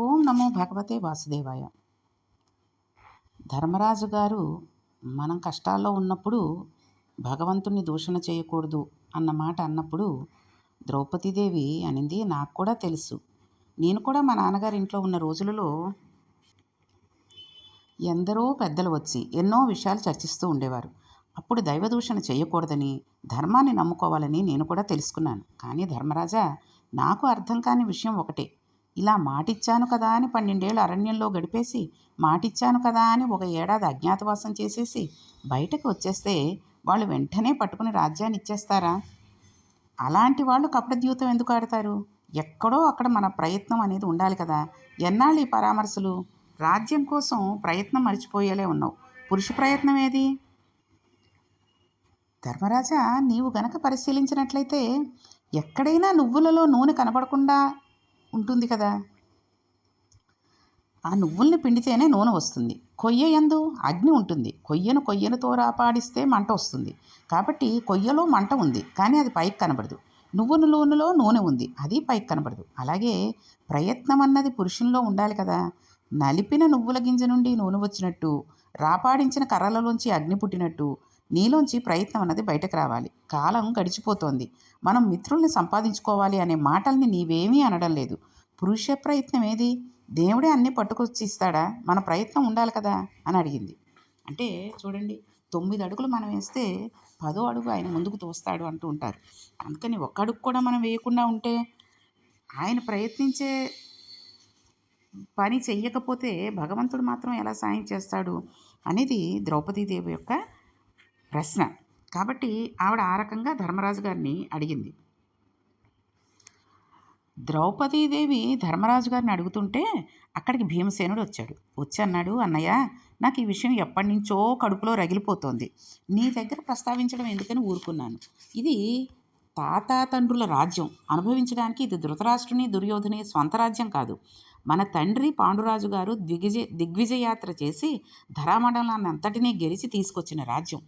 ఓం నమో భగవతే వాసుదేవాయ. ధర్మరాజు గారు మనం కష్టాల్లో ఉన్నప్పుడు భగవంతుణ్ణి దూషణ చేయకూడదు అన్న మాట అన్నప్పుడు ద్రౌపదీదేవి అనింది నాకు కూడా తెలుసు. నేను కూడా మా నాన్నగారి ఇంట్లో ఉన్న రోజులలో ఎందరో పెద్దలు వచ్చి ఎన్నో విషయాలు చర్చిస్తూ ఉండేవారు. అప్పుడు దైవదూషణ చేయకూడదని ధర్మాన్ని నమ్ముకోవాలని నేను కూడా తెలుసుకున్నాను. కానీ ధర్మరాజా నాకు అర్థం కాని విషయం ఒకటే. ఇలా మాటిచ్చాను కదా అని పన్నెండేళ్ళు అరణ్యంలో గడిపేసి మాటిచ్చాను కదా అని ఒక ఏడాది అజ్ఞాతవాసం చేసేసి బయటకు వచ్చేస్తే వాళ్ళు వెంటనే పట్టుకుని రాజ్యాన్ని ఇచ్చేస్తారా? అలాంటి వాళ్ళు కపటద్యూతం ఎందుకు ఆడతారు? ఎక్కడో అక్కడ మన ప్రయత్నం అనేది ఉండాలి కదా. ఎన్నాళ్ళు ఈ పరామర్శలు? రాజ్యం కోసం ప్రయత్నం మర్చిపోయేలే ఉన్నావు. పురుష ప్రయత్నం ఏది? ధర్మరాజా నీవు గనక పరిశీలించినట్లయితే ఎక్కడైనా నువ్వులలో నూనె కనబడకుండా ఉంటుంది కదా. ఆ నువ్వుల్ని పిండితేనే నూనె వస్తుంది. కొయ్య ఎందు అగ్ని ఉంటుంది. కొయ్యను కొయ్యనుతో రాపాడిస్తే మంట వస్తుంది. కాబట్టి కొయ్యలో మంట ఉంది కానీ అది పైకి కనబడదు. నువ్వుల నూనెలో నూనె ఉంది అది పైకి కనబడదు. అలాగే ప్రయత్నం అన్నది పురుషుల్లో ఉండాలి కదా. నలిపిన నువ్వుల గింజ నుండి నూనె వచ్చినట్టు రాపాడించిన కర్రలలోంచి అగ్ని పుట్టినట్టు నీలోంచి ప్రయత్నం అన్నది బయటకు రావాలి. కాలం గడిచిపోతోంది. మనం మిత్రుల్ని సంపాదించుకోవాలి అనే మాటల్ని నీవేమీ అనడం లేదు. పురుష ప్రయత్నం ఏది? దేవుడే అన్నీ పట్టుకొచ్చి ఇస్తాడా మన ప్రయత్నం ఉండాలి కదా? అని అడిగింది. అంటే చూడండి తొమ్మిది అడుగులు మనం వేస్తే పదో అడుగు ఆయన ముందుకు తోస్తాడు అంటూ ఉంటారు. అందుకని ఒక్క అడుగు కూడా మనం వేయకుండా ఉంటే ఆయన ప్రయత్నించే పని చెయ్యకపోతే భగవంతుడు మాత్రం ఎలా సాయం చేస్తాడు అనేది ద్రౌపదీదేవి యొక్క ప్రశ్న. కాబట్టి ఆవిడ ఆ రకంగా ధర్మరాజు గారిని అడిగింది. ద్రౌపదీదేవి ధర్మరాజు గారిని అడుగుతుంటే అక్కడికి భీమసేనుడు వచ్చాడు. వచ్చి అన్నాడు అన్నయ్య నాకు ఈ విషయం ఎప్పటి నుంచో కడుపులో రగిలిపోతోంది. నీ దగ్గర ప్రస్తావించడం ఎందుకని ఊరుకున్నాను. ఇది తాతాతండ్రుల రాజ్యం. అనుభవించడానికి ఇది ధృతరాష్ట్రుని దుర్యోధని స్వంత రాజ్యం కాదు. మన తండ్రి పాండురాజు గారు దిగ్విజయ దిగ్విజయాత్ర చేసి ధరామండలాన్ని అంతటినీ గెలిచి తీసుకొచ్చిన రాజ్యం.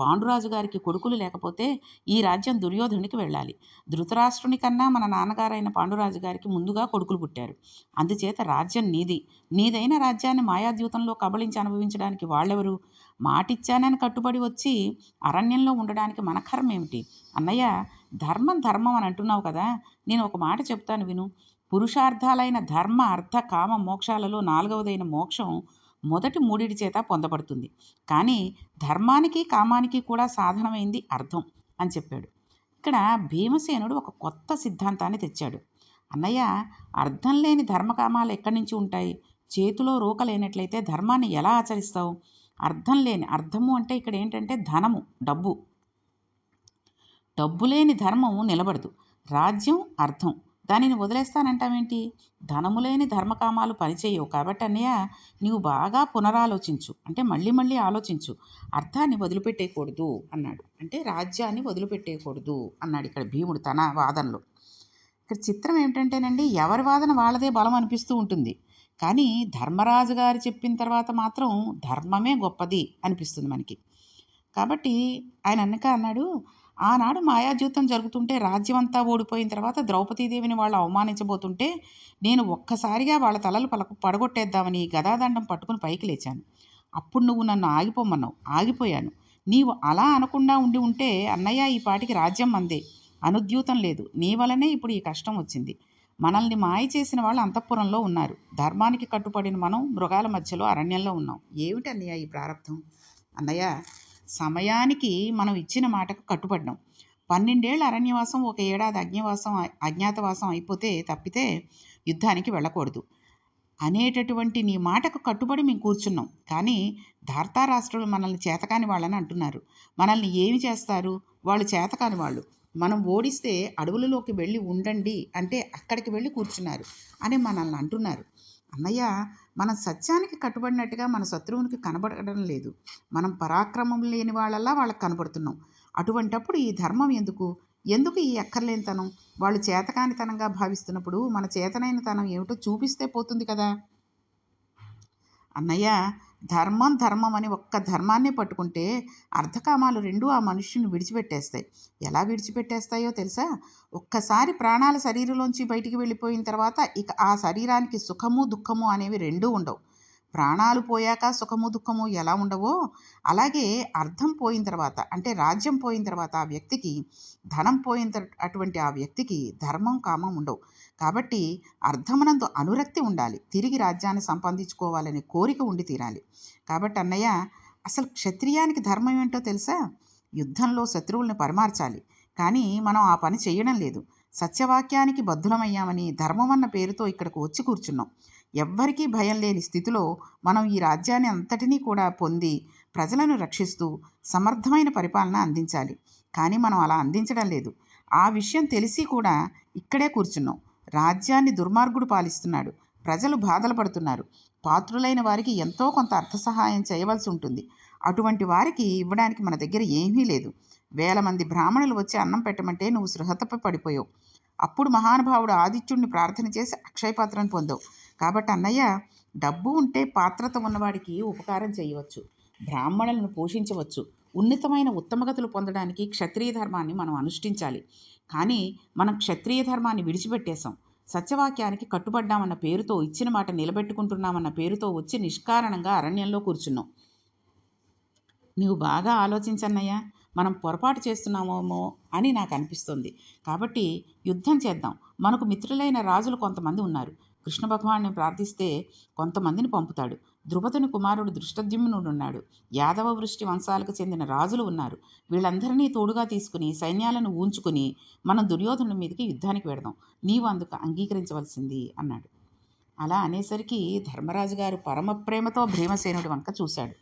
పాండురాజు గారికి కొడుకులు లేకపోతే ఈ రాజ్యం దుర్యోధనుడికి వెళ్ళాలి. ధృతరాష్ట్రుని కన్నా మన నాన్నగారైన పాండురాజు గారికి ముందుగా కొడుకులు పుట్టారు. అందుచేత రాజ్యం నీది. నీదైన రాజ్యాన్ని మాయాద్యూతంలో కబళించి అనుభవించడానికి వాళ్ళెవరు? మాటిచ్చానని కట్టుబడి వచ్చి అరణ్యంలో ఉండడానికి మన కర్మ ఏమిటి అన్నయ్య ధర్మం ధర్మం అని అంటున్నావు కదా. నేను ఒక మాట చెప్తాను విను. పురుషార్థాలైన ధర్మ అర్థ కామ మోక్షాలలో నాలుగవదైన మోక్షం మొదటి మూడిటి చేత పొందబడుతుంది. కానీ ధర్మానికి కామానికి కూడా సాధనమైంది అర్థం అని చెప్పాడు. ఇక్కడ భీమసేనుడు ఒక కొత్త సిద్ధాంతాన్ని తెచ్చాడు. అన్నయ్య అర్థం లేని ధర్మకామాలు ఎక్కడి నుంచి ఉంటాయి? చేతిలో రూక లేనట్లయితే ధర్మాన్ని ఎలా ఆచరిస్తావు? అర్థం లేని అర్థము అంటే ఇక్కడ ఏంటంటే ధనము డబ్బు. డబ్బు లేని ధర్మం నిలబడదు. రాజ్యం అర్థం. దానిని వదిలేస్తానంటావేంటి? ధనము లేని ధర్మకామాలు పనిచేయవు కాబట్టి అన్నయ్య నీవు బాగా పునరాలోచించు. అంటే మళ్ళీ మళ్ళీ ఆలోచించు. అర్థాన్ని వదిలిపెట్టేయకూడదు అన్నాడు. అంటే రాజ్యాన్ని వదిలిపెట్టేయకూడదు అన్నాడు ఇక్కడ భీముడు తన వాదనలో. ఇక్కడ చిత్రం ఏమిటంటేనండి ఎవరి వాదన వాళ్ళదే బలం అనిపిస్తూ ఉంటుంది. కానీ ధర్మరాజు గారు చెప్పిన తర్వాత మాత్రం ధర్మమే గొప్పది అనిపిస్తుంది మనకి. కాబట్టి ఆయన అన్నక అన్నాడు ఆనాడు మాయాజూతం జరుగుతుంటే రాజ్యమంతా ఓడిపోయిన తర్వాత ద్రౌపదీదేవిని వాళ్ళు అవమానించబోతుంటే నేను ఒక్కసారిగా వాళ్ళ తలలు పలకు పడగొట్టేద్దామని గదాదండం పట్టుకుని పైకి లేచాను. అప్పుడు నువ్వు నన్ను ఆగిపోమన్నావు. ఆగిపోయాను. నీవు అలా అనకుండా ఉండి ఉంటే అన్నయ్య ఈ పాటికి రాజ్యం అందే అనుద్యూతం లేదు. నీ వలనే ఇప్పుడు ఈ కష్టం వచ్చింది. మనల్ని మాయ చేసిన వాళ్ళు అంతఃపురంలో ఉన్నారు. ధర్మానికి కట్టుబడిన మనం మృగాల మధ్యలో అరణ్యంలో ఉన్నాం. ఏమిటి అన్నయ్య ఈ ప్రారంభం? అన్నయ్య సమయానికి మనం ఇచ్చిన మాటకు కట్టుబడ్డాం. పన్నెండేళ్ళ అరణ్యవాసం ఒక ఏడాది అజ్ఞవాసం అజ్ఞాతవాసం అయిపోతే తప్పితే యుద్ధానికి వెళ్ళకూడదు. అనేటటువంటి నీ మాటకు కట్టుబడి మేము కూర్చున్నాం. కానీ ధార్తారాష్ట్రులు మనల్ని చేతకాని వాళ్ళని అంటున్నారు. మనల్ని ఏమి చేస్తారు? వాళ్ళు చేతకాని వాళ్ళు. మనం ఓడిస్తే అడవులలోకి వెళ్ళి ఉండండి అంటే అక్కడికి వెళ్ళి కూర్చున్నారు అని మనల్ని అంటున్నారు. అన్నయ్య మనం సత్యానికి కట్టుబడినట్టుగా మన శత్రువునికి కనబడడం లేదు. మనం పరాక్రమం లేని వాళ్ళల్లా వాళ్ళకి కనబడుతున్నాం. అటువంటప్పుడు ఈ ధర్మం ఎందుకు? ఎందుకు ఈ ఎక్కర్లేనితనం వాళ్ళు చేతకానితనంగా భావిస్తున్నప్పుడు మన చేతనైన తనం ఏమిటో చూపిస్తే పోతుంది కదా. అన్నయ్య ధర్మం ధర్మం అని ఒక్క ధర్మాన్నే పట్టుకుంటే అర్ధకామాలు రెండు ఆ మనుష్యుని విడిచిపెట్టేస్తాయి. ఎలా విడిచిపెట్టేస్తాయో తెలుసా? ఒక్కసారి ప్రాణాల శరీరంలోంచి బయటికి వెళ్ళిపోయిన తర్వాత ఇక ఆ శరీరానికి సుఖము దుఃఖము అనేవి రెండూ ఉండవు. ప్రాణాలు పోయాక సుఖము దుఃఖము ఎలా ఉండవో అలాగే అర్థం పోయిన తర్వాత అంటే రాజ్యం పోయిన తర్వాత ఆ వ్యక్తికి ధనం పోయిన అటువంటి ఆ వ్యక్తికి ధర్మం కామం ఉండవు. కాబట్టి అర్థమనందు అనురక్తి ఉండాలి. తిరిగి రాజ్యాన్ని సంపాదించుకోవాలనే కోరిక ఉండి తీరాలి. కాబట్టి అన్నయ్య అసలు క్షత్రియానికి ధర్మం ఏంటో తెలుసా? యుద్ధంలో శత్రువుల్ని పరిమార్చాలి. కానీ మనం ఆ పని చేయడం లేదు. సత్యవాక్యానికి బద్ధులమయ్యామని ధర్మం అన్న పేరుతో ఇక్కడికి వచ్చి కూర్చున్నాం. ఎవ్వరికీ భయం లేని స్థితిలో మనం ఈ రాజ్యాన్ని అంతటినీ కూడా పొంది ప్రజలను రక్షిస్తూ సమర్థమైన పరిపాలన అందించాలి. కానీ మనం అలా అందించడం లేదు. ఆ విషయం తెలిసి కూడా ఇక్కడే కూర్చున్నాం. రాజ్యాన్ని దుర్మార్గుడు పాలిస్తున్నాడు. ప్రజలు బాధలు పడుతున్నారు. పాత్రులైన వారికి ఎంతో కొంత అర్థ సహాయం చేయవలసి ఉంటుంది. అటువంటి వారికి ఇవ్వడానికి మన దగ్గర ఏమీ లేదు. వేల మంది బ్రాహ్మణులు వచ్చి అన్నం పెట్టమంటే నువ్వు సృహతపై పడిపోయావు. అప్పుడు మహానుభావుడు ఆదిత్యుడిని ప్రార్థన చేసి అక్షయపాత్రను పొందావు. కాబట్టి అన్నయ్య డబ్బు ఉంటే పాత్రత ఉన్నవాడికి ఉపకారం చేయవచ్చు. బ్రాహ్మణులను పోషించవచ్చు. ఉన్నతమైన ఉత్తమగతులు పొందడానికి క్షత్రియ ధర్మాన్ని మనం అనుష్ఠించాలి. కానీ మనం క్షత్రియ ధర్మాన్ని విడిచిపెట్టేశాం. సత్యవాక్యానికి కట్టుబడ్డామన్న పేరుతో ఇచ్చిన మాట నిలబెట్టుకుంటున్నామన్న పేరుతో వచ్చి నిష్కారణంగా అరణ్యంలో కూర్చున్నాం. నీవు బాగా ఆలోచించన్నయ్యా మనం పొరపాటు చేస్తున్నామేమో అని నాకు అనిపిస్తుంది. కాబట్టి యుద్ధం చేద్దాం. మనకు మిత్రులైన రాజులు కొంతమంది ఉన్నారు. కృష్ణ భగవాన్ని ప్రార్థిస్తే కొంతమందిని పంపుతాడు. ద్రుపదుని కుమారుడు దృష్టద్యుమ్నుడున్నాడు. యాదవ వృష్టి వంశాలకు చెందిన రాజులు ఉన్నారు. వీళ్ళందరినీ తోడుగా తీసుకుని సైన్యాలను ఊంచుకుని మనం దుర్యోధనుడి మీదకి యుద్ధానికి వెడదాం. నీవు అందుకు అంగీకరించవలసింది అన్నాడు. అలా అనేసరికి ధర్మరాజు గారు పరమ ప్రేమతో భీమసేనుడి వంక చూశాడు.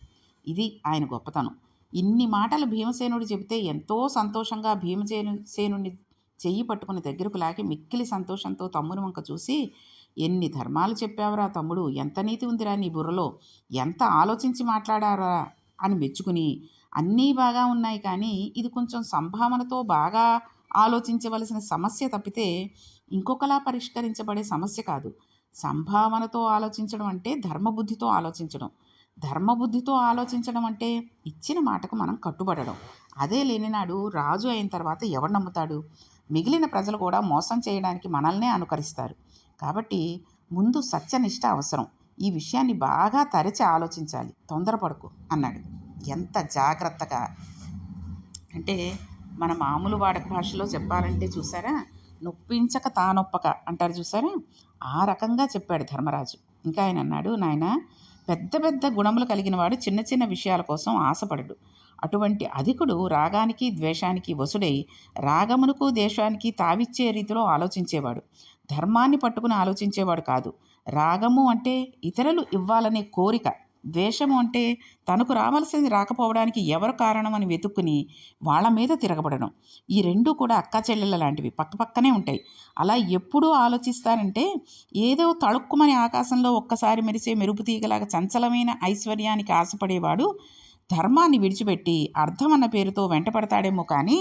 ఇది ఆయన గొప్పతనం. ఇన్ని మాటలు భీమసేనుడు చెబితే ఎంతో సంతోషంగా భీమసేను సేనుని చెయ్యి పట్టుకుని దగ్గరకు లాగి మిక్కిలి సంతోషంతో తమ్ముని వంక చూసి ఎన్ని ధర్మాలు చెప్పావురా తమ్ముడు? ఎంత నీతి ఉందిరా నీ బుర్రలో? ఎంత ఆలోచించి మాట్లాడారా? అని మెచ్చుకుని అన్నీ బాగా ఉన్నాయి కానీ ఇది కొంచెం సంభావనతో బాగా ఆలోచించవలసిన సమస్య తప్పితే ఇంకొకలా పరిష్కరించబడే సమస్య కాదు. సంభావనతో ఆలోచించడం అంటే ధర్మబుద్ధితో ఆలోచించడం. ధర్మబుద్ధితో ఆలోచించడం అంటే ఇచ్చిన మాటకు మనం కట్టుబడడం. అదే లేనినాడు రాజు అయిన తర్వాత ఎవడు నమ్ముతాడు? మిగిలిన ప్రజలు కూడా మోసం చేయడానికి మనల్నే అనుకరిస్తారు. కాబట్టి ముందు సత్యనిష్ట అవసరం. ఈ విషయాన్ని బాగా తరచి ఆలోచించాలి. తొందరపడకు అన్నాడు. ఎంత జాగ్రత్తగా? అంటే మన మామూలు వాడక భాషలో చెప్పాలంటే చూసారా? నొప్పించక తానొప్పక అంటారు చూసారా? ఆ రకంగా చెప్పాడు ధర్మరాజు. ఇంకా ఆయన అన్నాడు నాయన పెద్ద పెద్ద గుణములు కలిగిన వాడు చిన్న చిన్న విషయాల కోసం ఆశపడడు. అటువంటి అధికుడు రాగానికి ద్వేషానికి వసుడై రాగమునకు దేశానికి తావిచ్చే రీతిలో ఆలోచించేవాడు. ధర్మాన్ని పట్టుకుని ఆలోచించేవాడు కాదు. రాగము అంటే ఇతరులు ఇవ్వాలనే కోరిక. ద్వేషము అంటే తనకు రావాల్సింది రాకపోవడానికి ఎవరు కారణం అని వెతుక్కుని వాళ్ళ మీద తిరగబడడం ఈ రెండు కూడా అక్క చెల్లెళ్ళ లాంటివి. పక్కపక్కనే ఉంటాయి. అలా ఎప్పుడూ ఆలోచిస్తారంటే ఏదో తళుక్కుమని ఆకాశంలో ఒక్కసారి మెరిసే మెరుపు తీగలాగా చంచలమైన ఐశ్వర్యానికి ఆశపడేవాడు ధర్మాన్ని విడిచిపెట్టి అర్థం అన్న పేరుతో వెంటపడతాడేమో కానీ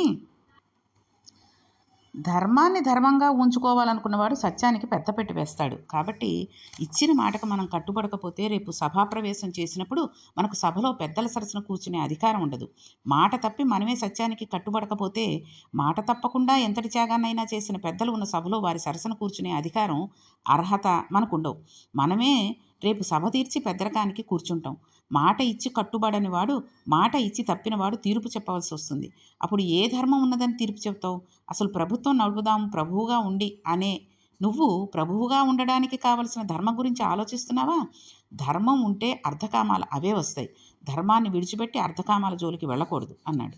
ధర్మాన్ని ధర్మంగా ఉంచుకోవాలనుకున్నవాడు సత్యానికి పెద్దపెట్టి వేస్తాడు. కాబట్టి ఇచ్చిన మాటకు మనం కట్టుబడకపోతే రేపు సభాప్రవేశం చేసినప్పుడు మనకు సభలో పెద్దల సరసన కూర్చునే అధికారం ఉండదు. మాట తప్పి మనమే సత్యానికి కట్టుబడకపోతే మాట తప్పకుండా ఎంతటి త్యాగాన్నైనా చేసిన పెద్దలు ఉన్న సభలో వారి సరసన కూర్చునే అధికారం అర్హత మనకుండవు. మనమే రేపు సభ తీర్చి పెద్దరకానికి కూర్చుంటాం. మాట ఇచ్చి కట్టుబడని వాడు మాట ఇచ్చి తప్పినవాడు తీర్పు చెప్పవలసి వస్తుంది. అప్పుడు ఏ ధర్మం ఉన్నదని తీర్పు చెప్తావు అసలు ప్రభుత్వం నడుపుదాం ప్రభువుగా ఉండి అనే నువ్వు ప్రభువుగా ఉండడానికి కావలసిన ధర్మం గురించి ఆలోచిస్తున్నావా? ధర్మం ఉంటే అర్ధకామాలు అవే వస్తాయి. ధర్మాన్ని విడిచిపెట్టి అర్ధకామాల జోలికి వెళ్ళకూడదు అన్నాడు.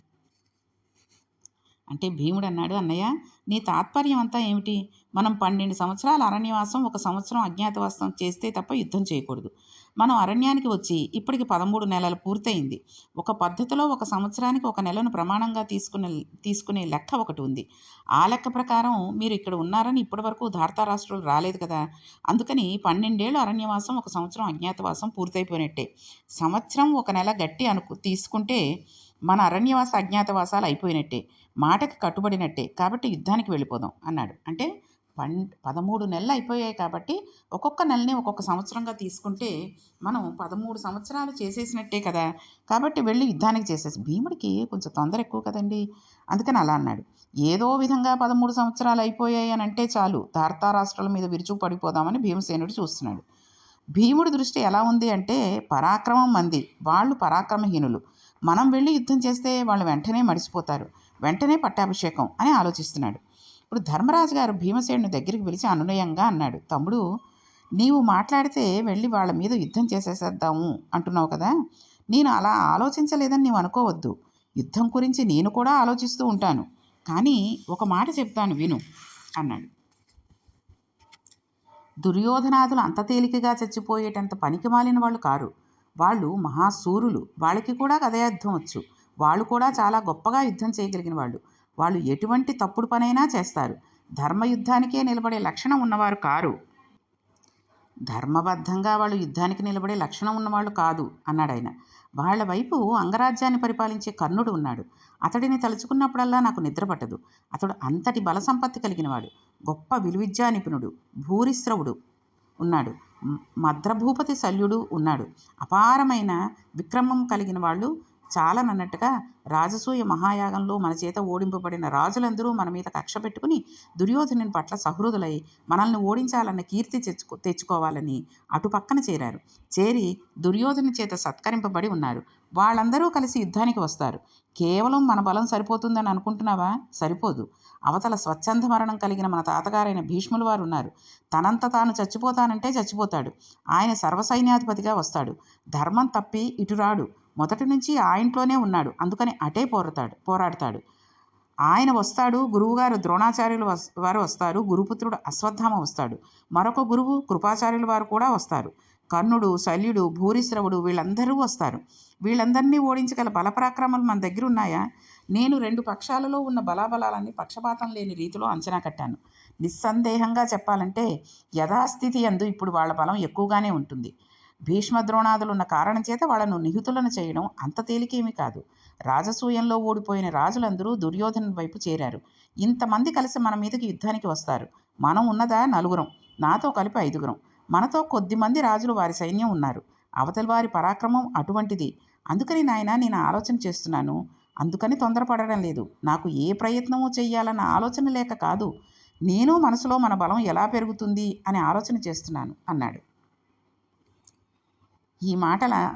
అంటే భీముడు అన్నాడు అన్నయ్య నీ తాత్పర్యం అంతా ఏమిటి? మనం పన్నెండు సంవత్సరాల అరణ్యవాసం ఒక సంవత్సరం అజ్ఞాతవాసం చేస్తే తప్ప యుద్ధం చేయకూడదు. మనం అరణ్యానికి వచ్చి ఇప్పటికి పదమూడు నెలలు పూర్తయింది. ఒక పద్ధతిలో ఒక సంవత్సరానికి ఒక నెలను ప్రమాణంగా తీసుకునే తీసుకునే లెక్క ఒకటి ఉంది. ఆ లెక్క ప్రకారం మీరు ఇక్కడ ఉన్నారని ఇప్పటివరకు ధార్తారాష్ట్రులు రాలేదు కదా? అందుకని పన్నెండేళ్ళు అరణ్యవాసం ఒక సంవత్సరం అజ్ఞాతవాసం పూర్తయిపోయినట్టే. సంవత్సరం ఒక నెల గట్టి అనుకు తీసుకుంటే మన అరణ్యవాస అజ్ఞాతవాసాలు అయిపోయినట్టే మాటకి కట్టుబడినట్టే కాబట్టి యుద్ధానికి వెళ్ళిపోదాం అన్నాడు. అంటే పన్ పదమూడు నెలలు అయిపోయాయి కాబట్టి ఒక్కొక్క నెలని ఒక్కొక్క సంవత్సరంగా తీసుకుంటే మనం పదమూడు సంవత్సరాలు చేసేసినట్టే కదా. కాబట్టి వెళ్ళి యుద్ధానికి చేసేసి భీముడికి కొంచెం తొందర ఎక్కువ కదండి. అందుకని అలా అన్నాడు. ఏదో విధంగా పదమూడు సంవత్సరాలు అయిపోయాయి అని అంటే చాలు రాష్ట్రాల మీద విరుచుకు పడిపోదామని భీమసేనుడు చూస్తున్నాడు. భీముడి దృష్టి ఎలా ఉంది అంటే పరాక్రమం మంది వాళ్ళు పరాక్రమహీనులు. మనం వెళ్ళి యుద్ధం చేస్తే వాళ్ళు వెంటనే మడిసిపోతారు వెంటనే పట్టాభిషేకం అని ఆలోచిస్తున్నాడు. ఇప్పుడు ధర్మరాజు గారు భీమసేనుని దగ్గరికి పిలిచి అనునయంగా అన్నాడు. తమ్ముడు నీవు మాట్లాడితే వెళ్ళి వాళ్ళ మీద యుద్ధం చేసేసేద్దాము అంటున్నావు కదా. నేను అలా ఆలోచించలేదని నీవు అనుకోవద్దు. యుద్ధం గురించి నేను కూడా ఆలోచిస్తూ ఉంటాను. కానీ ఒక మాట చెప్తాను విను అన్నాడు. దుర్యోధనాదులు అంత తేలికగా చచ్చిపోయేటంత పనికి మాలిన వాళ్ళు కారు. వాళ్ళు మహాసూరులు వాళ్ళకి కూడా కథయుద్ధం వచ్చు. వాళ్ళు కూడా చాలా గొప్పగా యుద్ధం చేయగలిగిన వాళ్ళు. వాళ్ళు ఎటువంటి తప్పుడు పనైనా చేస్తారు. ధర్మయుద్ధానికే నిలబడే లక్షణం ఉన్నవారు కారు. ధర్మబద్ధంగా వాళ్ళు యుద్ధానికి నిలబడే లక్షణం ఉన్నవాళ్ళు కాదు అన్నాడు ఆయన. వాళ్ళ వైపు అంగరాజ్యాన్ని పరిపాలించే కర్ణుడు ఉన్నాడు. అతడిని తలుచుకున్నప్పుడల్లా నాకు నిద్ర పట్టదు. అతడు అంతటి బల సంపత్తి కలిగినవాడు. గొప్ప విలువిద్యా నిపుణుడు భూరిశ్రవుడు ఉన్నాడు. మద్రభూపతి శల్యుడు ఉన్నాడు. అపారమైన విక్రమం కలిగిన వాళ్ళు చాలనన్నట్టుగా రాజసూయ మహాయాగంలో మన చేత ఓడింపబడిన రాజులందరూ మన మీద కక్ష పెట్టుకుని దుర్యోధనుని పట్ల సహృదులై మనల్ని ఓడించాలన్న కీర్తి తెచ్చుకో తెచ్చుకోవాలని అటుపక్కన చేరారు. చేరి దుర్యోధను చేత సత్కరింపబడి ఉన్నారు. వాళ్ళందరూ కలిసి యుద్ధానికి వస్తారు. కేవలం మన బలం సరిపోతుందని అనుకుంటున్నావా? సరిపోదు. అవతల స్వచ్ఛంద మరణం కలిగిన మన తాతగారైన భీష్ములు వారు ఉన్నారు తనంత తాను చచ్చిపోతానంటే చచ్చిపోతాడు. ఆయన సర్వసైన్యాధిపతిగా వస్తాడు. ధర్మం తప్పి ఇటురాడు. మొదటి నుంచి ఆ ఇంట్లోనే ఉన్నాడు. అందుకని అటే పోరాడతాడు పోరాడతాడు. ఆయన వస్తాడు గురువుగారు ద్రోణాచార్యులు వారు వస్తారు. గురుపుత్రుడు అశ్వత్థామ వస్తాడు. మరొక గురువు కృపాచార్యులు వారు కూడా వస్తారు. కర్ణుడు శల్యుడు భూరిశ్రవుడు వీళ్ళందరూ వస్తారు. వీళ్ళందరినీ ఓడించగల బలపరాక్రమాలు మన దగ్గర ఉన్నాయా? నేను రెండు పక్షాలలో ఉన్న బలాబలాలన్నీ పక్షపాతం లేని రీతిలో అంచనా కట్టాను. నిస్సందేహంగా చెప్పాలంటే యథాస్థితి అందు ఇప్పుడు వాళ్ళ బలం ఎక్కువగానే ఉంటుంది. భీష్మద్రోణాదులు ఉన్న కారణం చేత వాళ్ళను నిహితులను చేయడం అంత తేలికేమీ కాదు. రాజసూయంలో ఓడిపోయిన రాజులందరూ దుర్యోధన వైపు చేరారు. ఇంతమంది కలిసి మన మీదకి యుద్ధానికి వస్తారు. మనం ఉన్నదా? నలుగురం. నాతో కలిపి ఐదుగురం. మనతో కొద్దిమంది రాజులు వారి సైన్యం ఉన్నారు. అవతలి వారి పరాక్రమం అటువంటిది. అందుకని నాయన నేను ఆలోచన చేస్తున్నాను. అందుకని తొందరపడడం లేదు. నాకు ఏ ప్రయత్నమూ చెయ్యాలన్న ఆలోచన లేక కాదు. నేను మనసులో మన బలం ఎలా పెరుగుతుంది అని ఆలోచన చేస్తున్నాను అన్నాడు. ఈ మాటల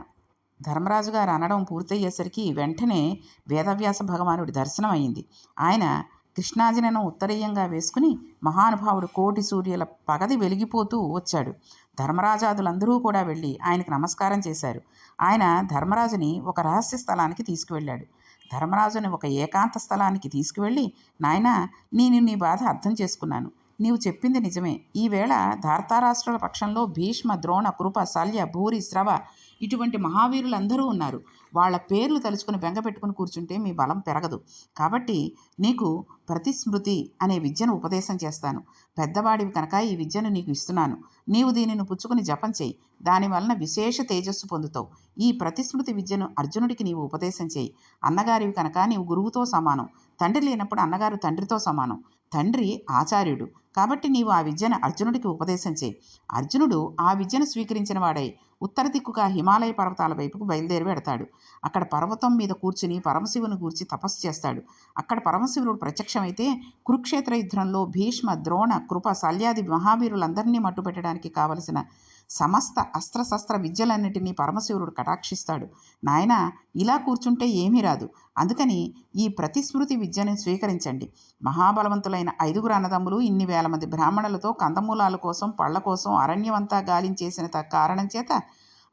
ధర్మరాజు గారు అనడం పూర్తయ్యేసరికి వెంటనే వేదవ్యాస భగవానుడి దర్శనం అయింది ఆయన కృష్ణాజినను ఉత్తరీయంగా వేసుకుని మహానుభావుడు కోటి సూర్యుల పగది వెలిగిపోతూ వచ్చాడు. ధర్మరాజాదులందరూ కూడా వెళ్ళి ఆయనకు నమస్కారం చేశారు. ఆయన ధర్మరాజుని ఒక రహస్య స్థలానికి తీసుకువెళ్ళాడు. ధర్మరాజుని ఒక ఏకాంత స్థలానికి తీసుకువెళ్ళి నాయన నేను నీ బాధ అర్థం చేసుకున్నాను. నీవు చెప్పింది నిజమే. ఈవేళ ధార్తారాష్ట్రాల పక్షంలో భీష్మ ద్రోణ కృప శల్య భూరి శ్రవ ఇటువంటి మహావీరులు అందరూ ఉన్నారు. వాళ్ళ పేర్లు తలుచుకుని బెంగ పెట్టుకుని కూర్చుంటే మీ బలం పెరగదు. కాబట్టి నీకు ప్రతిస్మృతి అనే విద్యను ఉపదేశం చేస్తాను. పెద్దవాడివి కనుక ఈ విద్యను నీకు ఇస్తున్నాను. నీవు దీనిని పుచ్చుకుని జపం చేయి. దానివలన విశేష తేజస్సు పొందుతావు. ఈ ప్రతిస్మృతి విద్యను అర్జునుడికి నీవు ఉపదేశం చేయి. అన్నగారివి కనుక నీవు గురువుతో సమానం. తండ్రి లేనప్పుడు అన్నగారు తండ్రితో సమానం. తండ్రి ఆచార్యుడు. కాబట్టి నీవు ఆ విద్యను అర్జునుడికి ఉపదేశం చేయి. అర్జునుడు ఆ విద్యను స్వీకరించిన వాడై ఉత్తర దిక్కుగా హిమాలయ పర్వతాల వైపుకు బయలుదేరి పెడతాడు అక్కడ పర్వతం మీద కూర్చుని పరమశివుని గూర్చి తపస్సు చేస్తాడు. అక్కడ పరమశివుడు ప్రత్యక్షమైతే కురుక్షేత్ర యుద్ధంలో భీష్మ ద్రోణ కృప శల్యాది మహావీరులందరినీ మట్టుపెట్టడానికి కావలసిన సమస్త అస్త్రశస్త్ర విద్యలన్నిటినీ పరమశివుడు కటాక్షిస్తాడు. నాయన ఇలా కూర్చుంటే ఏమీ రాదు. అందుకని ఈ ప్రతిస్మృతి విద్యను స్వీకరించండి. మహాబలవంతులైన ఐదుగురు అన్నదమ్ములు ఇన్ని వేల మంది బ్రాహ్మణులతో కందమూలాల కోసం పళ్ళ కోసం అరణ్యమంతా గాలించేసిన కారణం చేత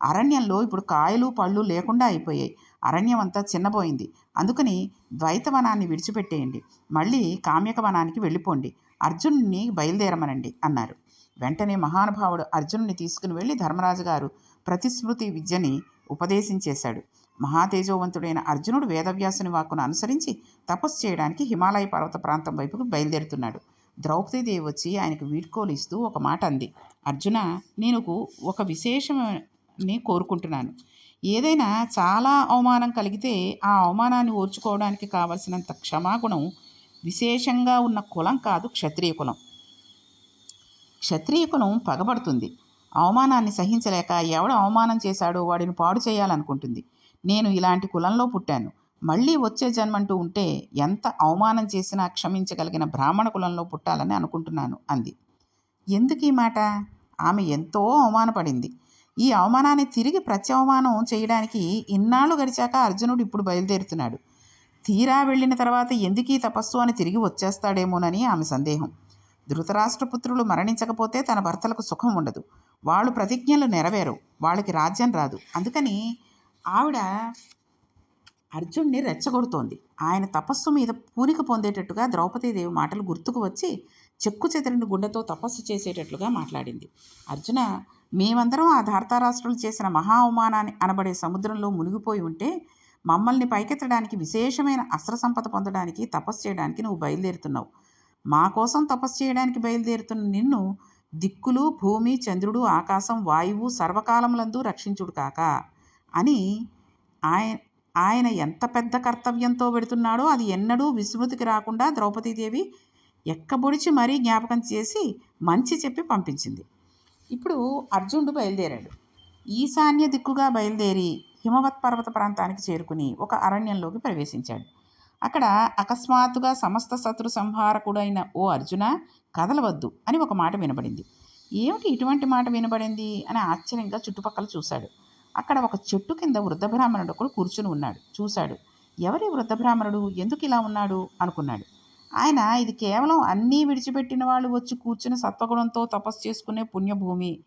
అరణ్యంలో ఇప్పుడు కాయలు పళ్ళు లేకుండా అయిపోయాయి. అరణ్యం అంతా చిన్నపోయింది అందుకని ద్వైతవనాన్ని విడిచిపెట్టేయండి. మళ్ళీ కామ్యక వనానికి వెళ్ళిపోండి. అర్జునుడిని బయలుదేరమనండి అన్నారు. వెంటనే మహానుభావుడు అర్జునుని తీసుకుని వెళ్ళి ధర్మరాజు గారు ప్రతిస్మృతి విద్యని ఉపదేశించేశాడు. మహాతేజోవంతుడైన అర్జునుడు వేదవ్యాసుని వాక్కును అనుసరించి తపస్సు చేయడానికి హిమాలయ పర్వత ప్రాంతం వైపుకు బయలుదేరుతున్నాడు. ద్రౌపదీదేవి వచ్చి ఆయనకు వీడ్కోలు ఇస్తూ ఒక మాట అంది. అర్జున నేను ఒక విశేషమని కోరుకుంటున్నాను. ఏదైనా చాలా అవమానం కలిగితే ఆ అవమానాన్ని ఓర్చుకోవడానికి కావలసినంత క్షమాగుణం విశేషంగా ఉన్న కులం కాదు క్షత్రియ కులం. క్షత్రియ కులం పగబడుతుంది. అవమానాన్ని సహించలేక ఎవడు అవమానం చేశాడో వాడిని పాడు చేయాలనుకుంటుంది. నేను ఇలాంటి కులంలో పుట్టాను. మళ్ళీ వచ్చే జన్మంటూ ఉంటే ఎంత అవమానం చేసినా క్షమించగలిగిన బ్రాహ్మణ కులంలో పుట్టాలని అనుకుంటున్నాను అంది. ఎందుకు ఈ మాట? ఆమె ఎంతో అవమానపడింది. ఈ అవమానాన్ని తిరిగి ప్రత్యవమానం చేయడానికి ఇన్నాళ్ళు గడిచాక అర్జునుడు ఇప్పుడు బయలుదేరుతున్నాడు. తీరా వెళ్ళిన తర్వాత ఎందుకీ తపస్సు అని తిరిగి వచ్చేస్తాడేమోనని ఆమె సందేహం. ధృతరాష్ట్రపుత్రులు మరణించకపోతే తన భర్తలకు సుఖం ఉండదు. వాళ్ళు ప్రతిజ్ఞలు నెరవేరు వాళ్ళకి రాజ్యం రాదు. అందుకని ఆవిడ అర్జున్ని రెచ్చగొడుతోంది. ఆయన తపస్సు మీద పూనిక పొందేటట్టుగా ద్రౌపదీదేవి మాటలు గుర్తుకు వచ్చి చెక్కు చెదిరిన గుండెతో తపస్సు చేసేటట్లుగా మాట్లాడింది. అర్జున మేమందరం ఆ ధార్తారాష్ట్రులు చేసిన మహా అవమానాన్ని అనబడే సముద్రంలో మునిగిపోయి ఉంటే మమ్మల్ని పైకెత్తడానికి విశేషమైన అస్త్ర సంపద పొందడానికి తపస్సు చేయడానికి నువ్వు బయలుదేరుతున్నావు. మా కోసం తపస్సు చేయడానికి బయలుదేరుతున్న నిన్ను దిక్కులు భూమి చంద్రుడు ఆకాశం వాయువు సర్వకాలములందు రక్షించుడు కాక. అని ఆయన ఆయన ఎంత పెద్ద కర్తవ్యంతో పెడుతున్నాడో అది ఎన్నడూ విస్మృతికి రాకుండా ద్రౌపదీదేవి ఎక్కబొడిచి మరీ జ్ఞాపకం చేసి మంచి చెప్పి పంపించింది. ఇప్పుడు అర్జునుడు బయలుదేరాడు. ఈశాన్య దిక్కుగా బయలుదేరి హిమవత్ పర్వత ప్రాంతానికి చేరుకుని ఒక అరణ్యంలోకి ప్రవేశించాడు. అక్కడ అకస్మాత్తుగా సమస్త శత్రు సంహారకుడైన ఓ అర్జున కదలవద్దు అని ఒక మాట వినబడింది. ఏమిటి ఇటువంటి మాట వినబడింది? అని ఆశ్చర్యంగా చుట్టుపక్కల చూశాడు. అక్కడ ఒక చెట్టు కింద వృద్ధ బ్రాహ్మణుడు ఒకడు కూర్చుని ఉన్నాడు. చూశాడు. ఎవరి వృద్ధ బ్రాహ్మణుడు ఎందుకు ఇలా ఉన్నాడు? అనుకున్నాడు. ఆయన ఇది కేవలం అన్నీ విడిచిపెట్టిన వాళ్ళు వచ్చి కూర్చుని సత్వగుణంతో తపస్సు చేసుకునే పుణ్యభూమి.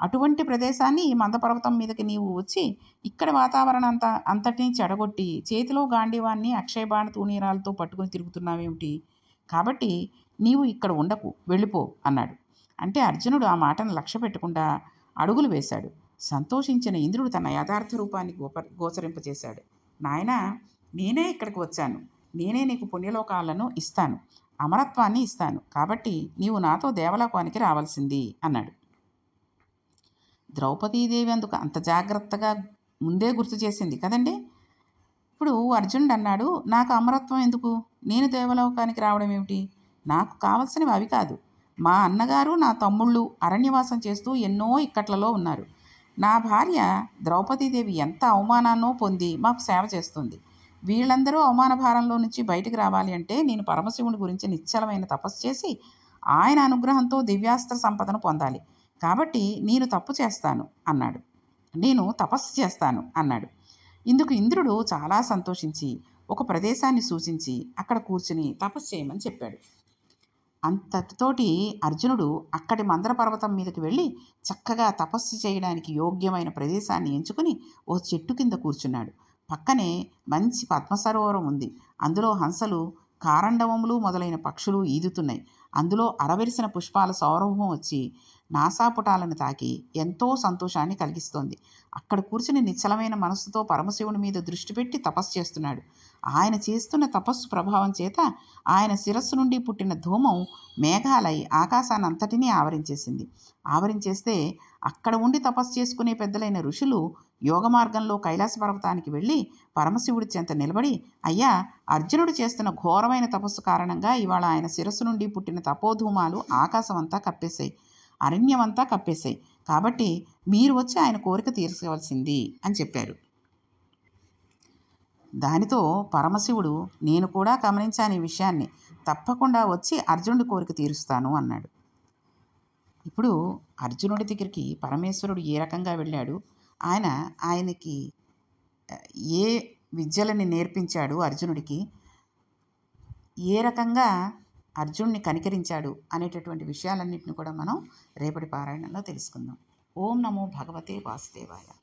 అటువంటి ప్రదేశాన్ని ఈ మందపర్వతం మీదకి నీవు వచ్చి ఇక్కడ వాతావరణం అంతా అంతటినీ చెడగొట్టి చేతిలో గాంధీవాన్ని అక్షయబాణ తూనీరాలతో పట్టుకుని తిరుగుతున్నావేమిటి? కాబట్టి నీవు ఇక్కడ ఉండకు వెళ్ళిపో అన్నాడు. అంటే అర్జునుడు ఆ మాటను లక్ష్య పెట్టకుండా అడుగులు వేశాడు. సంతోషించిన ఇంద్రుడు తన యథార్థ రూపాన్ని గోప గోచరింపజేశాడు. నాయన నేనే ఇక్కడికి వచ్చాను. నేనే నీకు పుణ్యలోకాలను ఇస్తాను. అమరత్వాన్ని ఇస్తాను. కాబట్టి నీవు నాతో దేవలోకానికి రావాల్సింది అన్నాడు. ద్రౌపదీదేవి అందుకు అంత జాగ్రత్తగా ముందే గుర్తు చేసింది కదండి? ఇప్పుడు అర్జునుడు అన్నాడు నాకు అమరత్వం ఎందుకు? నేను దేవలోకానికి రావడం ఏమిటి? నాకు కావలసినవి అవి కాదు. మా అన్నగారు నా తమ్ముళ్ళు అరణ్యవాసం చేస్తూ ఎన్నో ఇక్కట్లలో ఉన్నారు. నా భార్య ద్రౌపదీదేవి ఎంత అవమానాన్నో పొంది మాకు సేవ చేస్తుంది. వీళ్ళందరూ అవమాన భారంలో నుంచి బయటికి రావాలి అంటే నేను పరమశివుని గురించి నిశ్చలమైన తపస్సు చేసి ఆయన అనుగ్రహంతో దివ్యాస్త్ర సంపదను పొందాలి. కాబట్టి నేను తప్పు చేస్తాను అన్నాడు. నేను తపస్సు చేస్తాను అన్నాడు. ఇందుకు ఇంద్రుడు చాలా సంతోషించి ఒక ప్రదేశాన్ని సూచించి అక్కడ కూర్చుని తపస్సు చేయమని చెప్పాడు. అంతటితోటి అర్జునుడు అక్కడి మందర పర్వతం మీదకి వెళ్ళి చక్కగా తపస్సు చేయడానికి యోగ్యమైన ప్రదేశాన్ని ఎంచుకుని ఓ చెట్టు కింద కూర్చున్నాడు. పక్కనే మంచి పద్మసరోవరం ఉంది. అందులో హంసలు కారండవములు మొదలైన పక్షులు ఈదుతున్నాయి. అందులో అరవెరిసిన పుష్పాల సౌరభం వచ్చి నాసాపుటాలను తాకి ఎంతో సంతోషాన్ని కలిగిస్తోంది. అక్కడ కూర్చుని నిశ్చలమైన మనస్సుతో పరమశివుని మీద దృష్టి పెట్టి తపస్సు చేస్తున్నాడు. ఆయన చేస్తున్న తపస్సు ప్రభావం చేత ఆయన శిరస్సు నుండి పుట్టిన ధూమం మేఘాలై ఆకాశాన్ని అంతటినీ ఆవరించేసింది. ఆవరించేస్తే అక్కడ ఉండి తపస్సు చేసుకునే పెద్దలైన ఋషులు యోగ మార్గంలో కైలాస పర్వతానికి వెళ్ళి పరమశివుడి చెంత నిలబడి అయ్యా అర్జునుడు చేస్తున్న ఘోరమైన తపస్సు కారణంగా ఇవాళ ఆయన శిరస్సు నుండి పుట్టిన తపోధూమాలు ఆకాశం అంతా అరణ్యం అరణ్యమంతా కప్పేశాయి. కాబట్టి మీరు వచ్చి ఆయన కోరిక తీర్చవలసింది అని చెప్పారు దానితో పరమశివుడు నేను కూడా గమనించాను ఈ విషయాన్ని. తప్పకుండా వచ్చి అర్జునుడి కోరిక తీరుస్తాను అన్నాడు. ఇప్పుడు అర్జునుడి దగ్గరికి పరమేశ్వరుడు ఏ రకంగా వెళ్ళాడు? ఆయన ఆయనకి ఏ విద్యలని నేర్పించాడు అర్జునుడికి? ఏ రకంగా అర్జునుడిని కనికరించాడు అనేటటువంటి విషయాలన్నింటిని కూడా మనం రేపటి పారాయణంలో తెలుసుకుందాం. ఓం నమో భగవతే వాసుదేవాయ.